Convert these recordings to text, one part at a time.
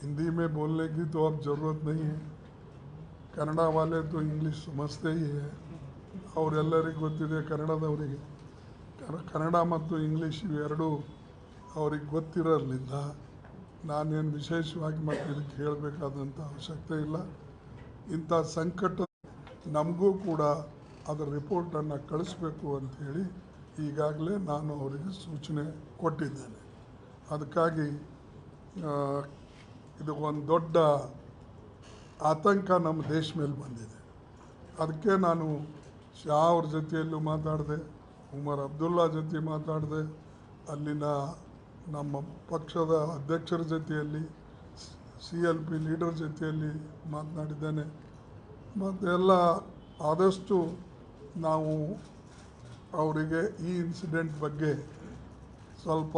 हिंदी में बोलने की तो अब ज़रूरत नहीं है ಕನ್ನಡ ವಾಲೆ तो ಇಂಗ್ಲೀಷ್ ಸಮಜ್ತೇ ही है ಅವರೆಲ್ಲರಿಗೂ ಗೊತ್ತಿದೆ ಕನ್ನಡದವರಿಗೆ ಕನ್ನ- ಕನ್ನಡ ಮತ್ತು ಇಂಗ್ಲೀಷ್ ಇವೆರಡೂ ಅವ್ರಿಗೆ ಗೊತ್ತಿರಲಿಲ್ಲ ನಾನೇನು ವಿಶೇಷವಾಗಿ ಮತ್ತೆ ಇದಕ್ಕೆ ಹೇಳಬೇಕಾದಂಥ ಅವಶ್ಯಕತೆ ಇಲ್ಲ ಇಂಥ ಸಂಕಟ ನಮಗೂ ಕೂಡ ಅದರ ರಿಪೋರ್ಟನ್ನು ಕಳಿಸ್ಬೇಕು ಅಂಥೇಳಿ ಈಗಾಗಲೇ ನಾನು ಅವರಿಗೆ ಸೂಚನೆ ಕೊಟ್ಟಿದ್ದೇನೆ ಅದಕ್ಕಾಗಿ ಆ, ಇದು ಒಂದು ದೊಡ್ಡ ಆತಂಕ ನಮ್ಮ ದೇಶ ಮೇಲೆ ಬಂದಿದೆ. ಅದಕ್ಕೆ ನಾನು ಶಾ ಅವ್ರ ಜೊತೆಯಲ್ಲೂ ಮಾತಾಡಿದೆ, ಉಮರ್ ಅಬ್ದುಲ್ಲಾ ಜೊತೆ ಮಾತಾಡಿದೆ, ಅಲ್ಲಿನ ನಮ್ಮ ಪಕ್ಷದ ಅಧ್ಯಕ್ಷರ ಜೊತೆಯಲ್ಲಿ ಸಿ ಎಲ್ ಪಿ ಲೀಡರ್ ಜೊತೆಯಲ್ಲಿ ಮಾತನಾಡಿದ್ದೇನೆ. ಮತ್ತು ಎಲ್ಲ ಆದಷ್ಟು ನಾವು ಅವರಿಗೆ ಈ ಇನ್ಸಿಡೆಂಟ್ ಬಗ್ಗೆ ಸ್ವಲ್ಪ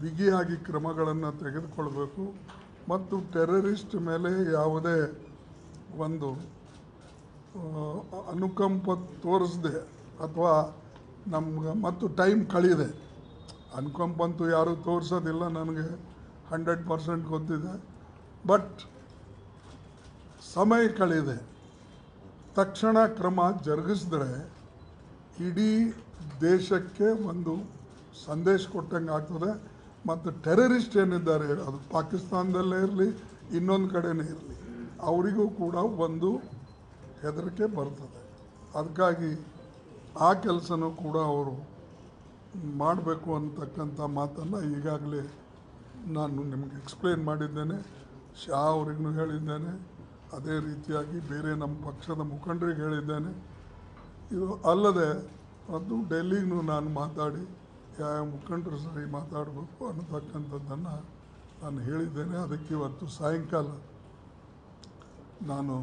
ಬಿಗಿಯಾಗಿ ಕ್ರಮಗಳನ್ನು ತೆಗೆದುಕೊಳ್ಬೇಕು. ಮತ್ತು ಟೆರರಿಸ್ಟ್ ಮೇಲೆ ಯಾವುದೇ ಒಂದು ಅನುಕಂಪ ತೋರಿಸದೆ ಅಥವಾ ನಮ್ಗೆ ಮತ್ತು ಟೈಮ್ ಕಳೆಯದೆ ಅನುಕಂಪ ಅಂತೂ ಯಾರೂ ತೋರಿಸೋದಿಲ್ಲ ನನಗೆ, ಹಂಡ್ರೆಡ್ ಪರ್ಸೆಂಟ್ ಗೊತ್ತಿದೆ. ಬಟ್ ಸಮಯ ಕಳೆಯದೆ ತಕ್ಷಣ ಕ್ರಮ ಜರುಗಿಸಿದ್ರೆ ಇಡೀ ದೇಶಕ್ಕೆ ಒಂದು ಸಂದೇಶ ಕೊಟ್ಟಂಗೆ ಆಗ್ತದೆ. ಮತ್ತು ಟೆರರಿಸ್ಟ್ ಏನಿದ್ದಾರೆ, ಅದು ಪಾಕಿಸ್ತಾನದಲ್ಲೇ ಇರಲಿ, ಇನ್ನೊಂದು ಕಡೆನೇ ಇರಲಿ, ಅವರಿಗೂ ಕೂಡ ಒಂದು ಹೆದರಿಕೆ ಬರ್ತದೆ. ಅದಕ್ಕಾಗಿ ಆ ಕೆಲಸನೂ ಕೂಡ ಅವರು ಮಾಡಬೇಕು ಅಂತಕ್ಕಂಥ ಮಾತನ್ನು ಈಗಾಗಲೇ ನಾನು ನಿಮಗೆ ಎಕ್ಸ್ಪ್ಲೇನ್ ಮಾಡಿದ್ದೇನೆ, ಶಾ ಅವರಿಗೂ ಹೇಳಿದ್ದೇನೆ, ಅದೇ ರೀತಿಯಾಗಿ ಬೇರೆ ನಮ್ಮ ಪಕ್ಷದ ಮುಖಂಡರಿಗೆ ಹೇಳಿದ್ದೇನೆ. ಇದು ಅಲ್ಲದೆ, ಅದು ಡೆಲ್ಲಿಗೂ ನಾನು ಮಾತಾಡಿ ಯಾವ ಮುಖಂಡರು ಸರಿ ಮಾತಾಡಬೇಕು ಅನ್ನತಕ್ಕಂಥದ್ದನ್ನು ನಾನು ಹೇಳಿದ್ದೇನೆ. ಅದಕ್ಕೆ ಇವತ್ತು ಸಾಯಂಕಾಲ ನಾನು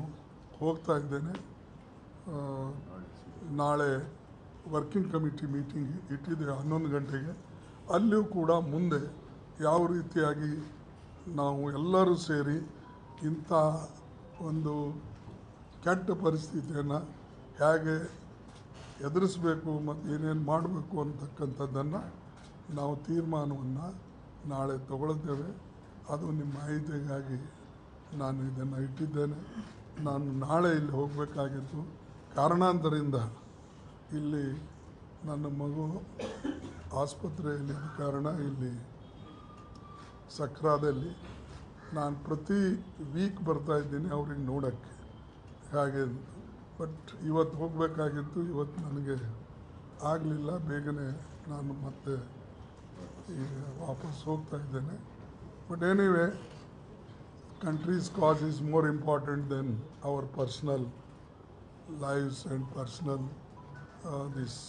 ಹೋಗ್ತಾ ಇದ್ದೇನೆ. ನಾಳೆ ವರ್ಕಿಂಗ್ ಕಮಿಟಿ ಮೀಟಿಂಗ್ ಇಟ್ಟಿದೆ ಹನ್ನೊಂದು ಗಂಟೆಗೆ. ಅಲ್ಲಿಯೂ ಕೂಡ ಮುಂದೆ ಯಾವ ರೀತಿಯಾಗಿ ನಾವು ಎಲ್ಲರೂ ಸೇರಿ ಇಂಥ ಒಂದು ಕೆಟ್ಟ ಪರಿಸ್ಥಿತಿಯನ್ನು ಹೇಗೆ ಎದುರಿಸಬೇಕು ಮತ್ತು ಏನೇನು ಮಾಡಬೇಕು ಅಂತಕ್ಕಂಥದ್ದನ್ನು ನಾವು ತೀರ್ಮಾನವನ್ನು ನಾಳೆ ತಗೊಳ್ತೇವೆ. ಅದು ನಿಮ್ಮ ಮಾಹಿತಿಗಾಗಿ ನಾನು ಇದನ್ನು ಇಟ್ಟಿದ್ದೇನೆ. ನಾನು ನಾಳೆ ಇಲ್ಲಿ ಹೋಗಬೇಕಾಗಿತ್ತು ಕಾರಣಾಂತರಿಂದ ಇಲ್ಲಿ ನನ್ನ ಮಗು ಆಸ್ಪತ್ರೆಯಲ್ಲಿ ಕಾರಣ ಇಲ್ಲಿ ಸಕ್ರಾದಲ್ಲಿ ನಾನು ಪ್ರತಿ ವೀಕ್ ಬರ್ತಾ ಇದ್ದೀನಿ ಅವ್ರಿಗೆ ನೋಡೋಕ್ಕೆ. ಹಾಗೆ ಬಟ್ ಇವತ್ತು ಹೋಗಬೇಕಾಗಿತ್ತು, ಇವತ್ತು ನನಗೆ ಆಗಲಿಲ್ಲ, ಬೇಗನೆ ನಾನು ಮತ್ತೆ ಈಗ ವಾಪಸ್ ಹೋಗ್ತಾ ಇದ್ದೇನೆ. But anyway countries cause is more important than our personal lifes and personal this